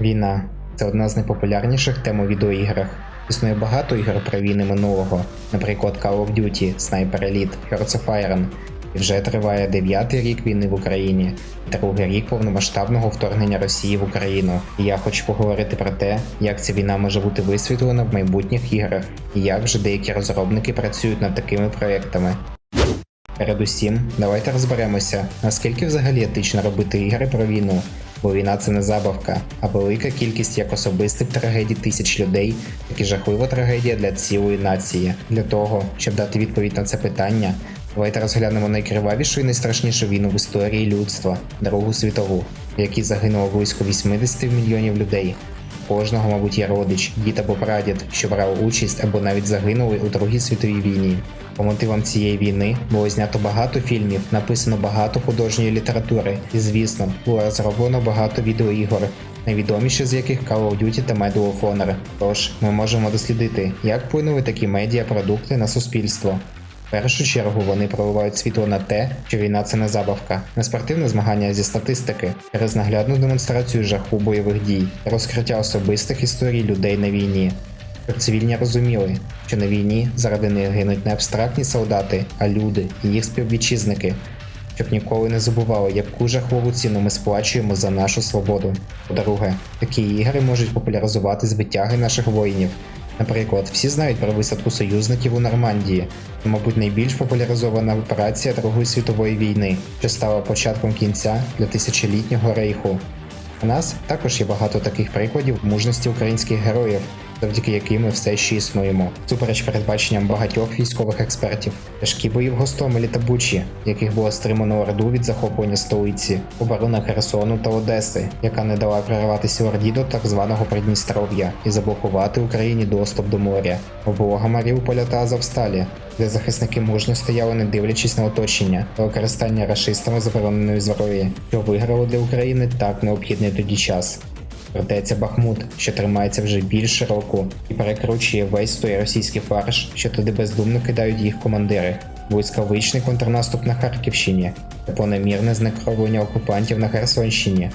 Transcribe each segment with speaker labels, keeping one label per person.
Speaker 1: Війна це одна з найпопулярніших тем у відеоіграх. Існує багато ігор про війни минулого, наприклад, Call of Duty, Sniper Elite, Hearts of Iron. І вже триває дев'ятий рік війни в Україні, другий рік повномасштабного вторгнення Росії в Україну. І я хочу поговорити про те, як ця війна може бути висвітлена в майбутніх іграх, і як вже деякі розробники працюють над такими проектами. Передусім, давайте розберемося, наскільки взагалі етично робити ігри про війну, бо війна це не забавка, а велика кількість як особистих трагедій тисяч людей, так і жахлива трагедія для цілої нації. Для того, щоб дати відповідь на це питання, давайте розглянемо найкривавішу і найстрашнішу війну в історії людства Другу світову, в якій загинуло близько 80 мільйонів людей. Кожного, мабуть, є родич, дід або прадід, що брав участь або навіть загинули у Другій світовій війні. По мотивам цієї війни було знято багато фільмів, написано багато художньої літератури, і звісно, було розроблено багато відеоігор, найвідоміші з яких Call of Duty та Medal of Honor. Тож ми можемо дослідити, як вплинули такі медіапродукти на суспільство. В першу чергу вони проливають світло на те, що війна це не забавка, не спортивне змагання зі статистики, через наглядну демонстрацію жаху бойових дій, розкриття особистих історій людей на війні. Щоб цивільні розуміли, що на війні заради них гинуть не абстрактні солдати, а люди і їх співвітчизники, щоб ніколи не забували, яку жахливу ціну ми сплачуємо за нашу свободу. По-друге, такі ігри можуть популяризувати звитяги наших воїнів. Наприклад, всі знають про висадку союзників у Нормандії, мабуть, найбільш популяризована операція Другої світової війни, що стала початком кінця для тисячолітнього рейху. У нас також є багато таких прикладів мужності українських героїв, завдяки яким ми все ще існуємо, супереч передбаченням багатьох військових експертів. Тяжкі бої в Гостомелі та Бучі, яких було стримано Орду від захоплення столиці, оборона Херсону та Одеси, яка не дала прорватися Орді до так званого Придністров'я і заблокувати Україні доступ до моря, облога Маріуполя та Азовсталі, де захисники мужньо стояли, не дивлячись на оточення та використання рашистами забороненої зброї, що виграло для України так необхідний тоді час. Вертається Бахмут, що тримається вже більше року, і перекручує весь той російський фарш, що туди бездумно кидають їх командири, блискавичний контрнаступ на Харківщині понемірне знекровлення окупантів на Херсонщині,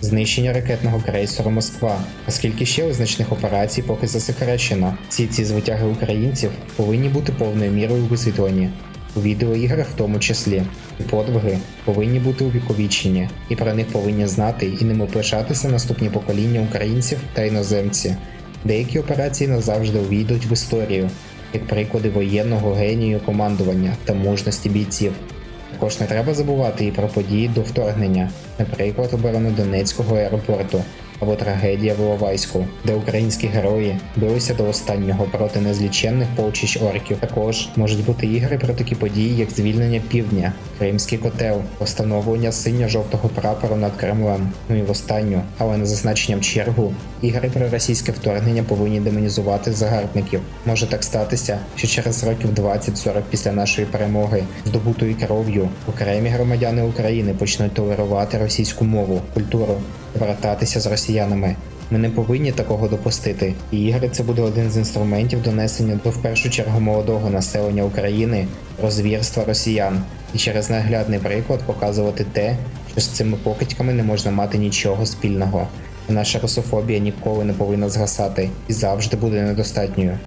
Speaker 1: знищення ракетного крейсеру Москва. Оскільки ще визначних операцій поки засекречено, всі ці звитяги українців повинні бути повною мірою висвітлені. У відеоіграх в тому числі подвиги повинні бути увіковічені, і про них повинні знати і ними пишатися наступні покоління українців та іноземці. Деякі операції назавжди увійдуть в історію, як приклади воєнного генію командування та мужності бійців. Також не треба забувати і про події до вторгнення, наприклад, оборону Донецького аеропорту або трагедія в Іловайську, де українські герої билися до останнього проти незліченних полчищ орків. Також можуть бути ігри про такі події, як звільнення півдня, Кримський котел, встановлення синьо-жовтого прапору над Кремлем. Ну і в останню, але не за значенням чергу, ігри про російське вторгнення повинні демонізувати загарбників. Може так статися, що через років 20-40 після нашої перемоги, здобутою кров'ю, окремі громадяни України почнуть толерувати російську мову, культуру, брататися з росіянами. Ми не повинні такого допустити. І ігри це буде один з інструментів донесення до в першу чергу молодого населення України про звірства росіян, і через наглядний приклад показувати те, що з цими покидьками не можна мати нічого спільного. Наша русофобія ніколи не повинна згасати і завжди буде недостатньою.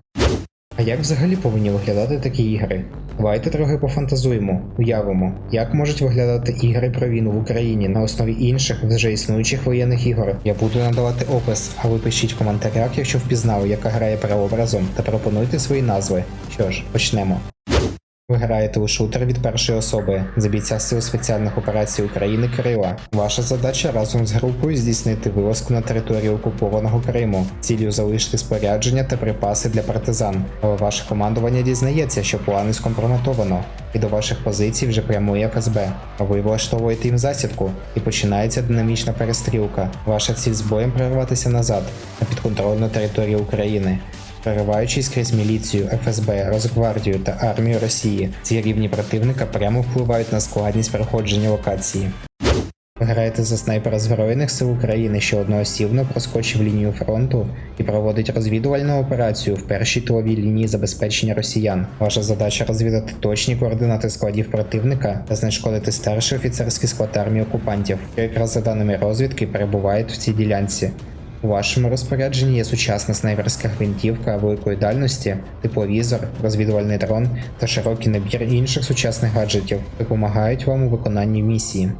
Speaker 1: А як взагалі повинні виглядати такі ігри? Давайте трохи пофантазуємо, уявимо, як можуть виглядати ігри про війну в Україні на основі інших вже існуючих воєнних ігор. Я буду надавати опис, а ви пишіть в коментарях, якщо впізнали, яка грає прообразом, та пропонуйте свої назви. Що ж, почнемо. Ви граєте у шутер від першої особи за бійця сил спеціальних операцій України Крила. Ваша задача разом з групою здійснити вилазку на територію окупованого Криму, цілею залишити спорядження та припаси для партизан. Але ваше командування дізнається, що плани скомпрометовано, і до ваших позицій вже прямує ФСБ. Ви влаштовуєте їм засідку, і починається динамічна перестрілка. Ваша ціль з боєм прорватися назад на підконтрольну територію України. Перериваючись крізь міліцію, ФСБ, Росгвардію та армію Росії, ці рівні противника прямо впливають на складність проходження локації. Граєте за снайпера Збройних сил України, що одноосібно проскочив лінію фронту і проводить розвідувальну операцію в першій тиловій лінії забезпечення росіян. Ваша задача розвідати точні координати складів противника та знешкодити старший офіцерський склад армії окупантів, що якраз за даними розвідки перебувають в цій ділянці. У вашому розпорядженні є сучасна снайперська гвинтівка великої дальності, тепловізор, розвідувальний дрон та широкий набір інших сучасних гаджетів, допомагають вам у виконанні місії.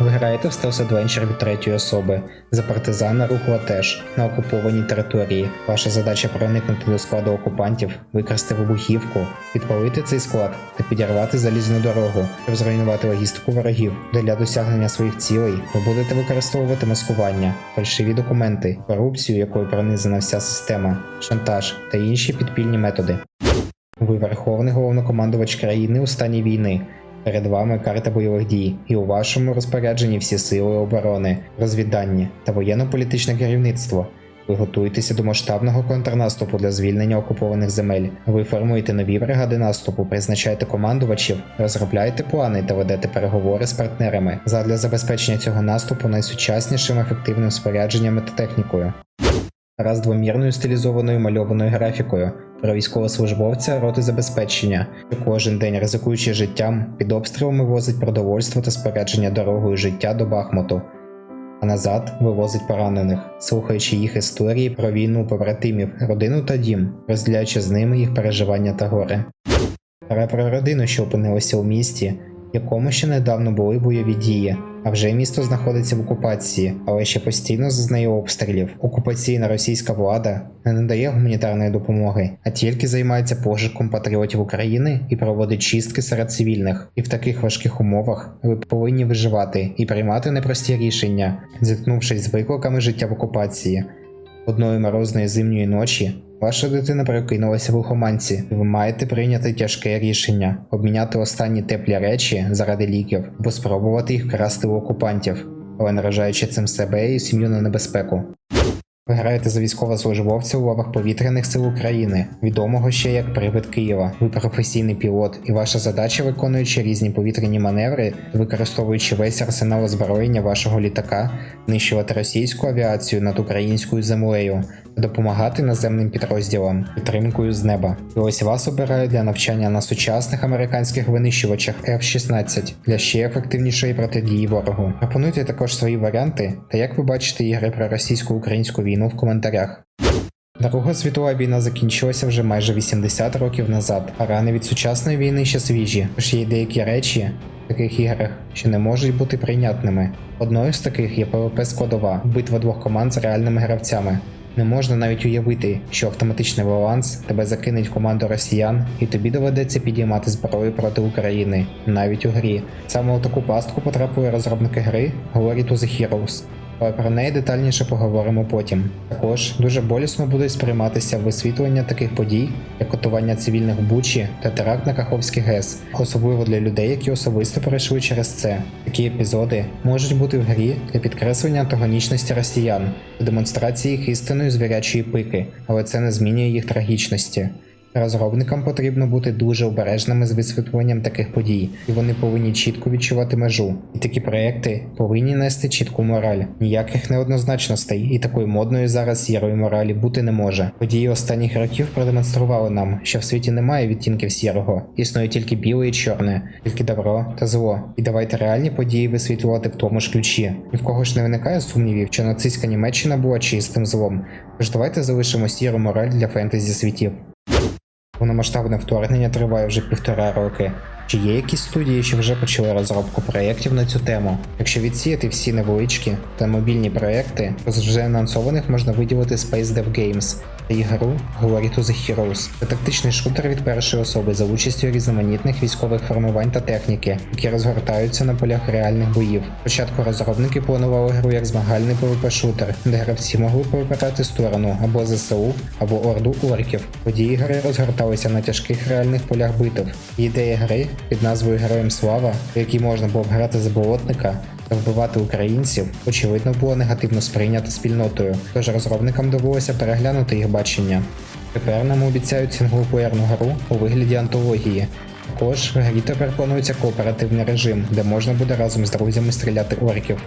Speaker 1: Ви граєте в стелс-адвенчер від третьої особи за партизана руху АТЕШ на окупованій території. Ваша задача проникнути до складу окупантів, викрасти вибухівку, підпалити цей склад та підірвати залізну дорогу, щоб зруйнувати логістику ворогів. Для досягнення своїх цілей ви будете використовувати маскування, фальшиві документи, корупцію, якою пронизана вся система, шантаж та інші підпільні методи. Ви верховний головнокомандувач країни у стані війни. Перед вами карта бойових дій, і у вашому розпорядженні всі сили оборони, розвідання та воєнно-політичне керівництво. Ви готуєтеся до масштабного контрнаступу для звільнення окупованих земель. Ви формуєте нові бригади наступу, призначаєте командувачів, розробляєте плани та ведете переговори з партнерами задля забезпечення цього наступу найсучаснішим ефективним спорядженнями та технікою. Раз двомірною стилізованою мальованою графікою про військовослужбовця роти забезпечення, що кожен день ризикуючи життям, під обстрілами возить продовольство та спорядження дорогою життя до Бахмуту, а назад вивозить поранених, слухаючи їх історії про війну побратимів, родину та дім, розділяючи з ними їх переживання та горе. Гра про родину, що опинилася у місті, якому ще недавно були бойові дії, а вже місто знаходиться в окупації, але ще постійно зазнає обстрілів. Окупаційна російська влада не надає гуманітарної допомоги, а тільки займається пошуком патріотів України і проводить чистки серед цивільних. І в таких важких умовах ви повинні виживати і приймати непрості рішення, зіткнувшись з викликами життя в окупації. Одної морозної зимньої ночі ваша дитина прокинулася в лихоманці, і ви маєте прийняти тяжке рішення обміняти останні теплі речі заради ліків або спробувати їх вкрасти у окупантів, але наражаючи цим себе і сім'ю на небезпеку. Ви граєте за військовослужбовця у лавах повітряних сил України, відомого ще як Привид Києва. Ви професійний пілот, і ваша задача, виконуючи різні повітряні маневри, використовуючи весь арсенал озброєння вашого літака, нищувати російську авіацію над українською землею допомагати наземним підрозділам підтримкою з неба. І ось вас обирають для навчання на сучасних американських винищувачах F-16 для ще ефективнішої протидії ворогу. Пропонуйте також свої варіанти та як ви бачите ігри про російсько-українську війну в коментарях. Друга світова війна закінчилася вже майже 80 років назад, а рани від сучасної війни ще свіжі. Тож є деякі речі в таких іграх, що не можуть бути прийнятними. Одною з таких є PvP складова, битва двох команд з реальними гравцями. Не можна навіть уявити, що автоматичний баланс тебе закинуть в команду росіян, і тобі доведеться підіймати зброю проти України, навіть у грі. Саме у таку пастку потрапили розробники гри Glory to the Heroes. Але про неї детальніше поговоримо потім. Також дуже болісно буде сприйматися висвітлення таких подій, як катування цивільних в Бучі та теракт на Каховський ГЕС, особливо для людей, які особисто пройшли через це. Такі епізоди можуть бути в грі для підкреслення антагонічності росіян та демонстрації їх істинної звірячої пики, але це не змінює їх трагічності. Розробникам потрібно бути дуже обережними з висвітленням таких подій, і вони повинні чітко відчувати межу. І такі проекти повинні нести чітку мораль. Ніяких неоднозначностей і такої модної зараз сірої моралі бути не може. Події останніх років продемонстрували нам, що в світі немає відтінків сірого, існує тільки біле і чорне, тільки добро та зло. І давайте реальні події висвітлювати в тому ж ключі. Ні в кого ж не виникає сумнівів, що нацистська Німеччина була чистим злом. Тож давайте залишимо сіру мораль для фентезі світів. Повномасштабне вторгнення триває вже півтора роки. Чи є якісь студії, що вже почали розробку проєктів на цю тему? Якщо відсіяти всі невеличкі та мобільні проєкти, то з вже анонсованих можна виділити Space Dev Games та ігру Glory to the Heroes. Це тактичний шутер від першої особи за участю різноманітних військових формувань та техніки, які розгортаються на полях реальних боїв. Спочатку розробники планували гру як змагальний PvP-шутер, де гравці могли повибирати сторону або ЗСУ, або Орду орків. Події гри розгорталися на тяжких реальних полях битв. Ідея гри під назвою Героям Слава, в якій можна було б грати за болотника та вбивати українців, очевидно було негативно сприйнято спільнотою, тож розробникам довелося переглянути їх бачення. Тепер нам обіцяють синглплеєрну гру у вигляді антології. Також в грі тепер планується кооперативний режим, де можна буде разом з друзями стріляти орків.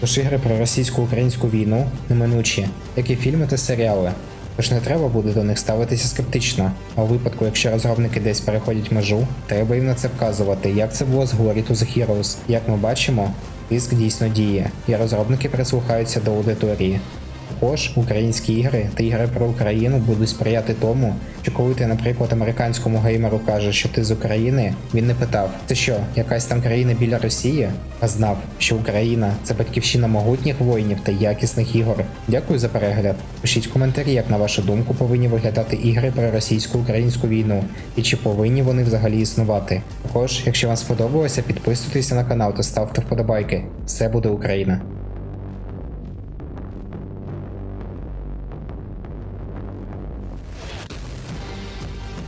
Speaker 1: Тож ігри про російсько-українську війну неминучі, як і фільми та серіали. Тож не треба буде до них ставитися скептично. А у випадку, якщо розробники десь переходять межу, треба їм на це вказувати, як це було з Glory to the Heroes. Як ми бачимо, тиск дійсно діє, і розробники прислухаються до аудиторії. Також українські ігри та ігри про Україну будуть сприяти тому, що коли ти, наприклад, американському геймеру кажеш, що ти з України, він не питав: це що, якась там країна біля Росії? А знав, що Україна це батьківщина могутніх воїнів та якісних ігор. Дякую за перегляд. Пишіть в коментарі, як на вашу думку повинні виглядати ігри про російсько-українську війну і чи повинні вони взагалі існувати. Також, якщо вам сподобалося, підписуйтеся на канал та ставте вподобайки. Все буде Україна!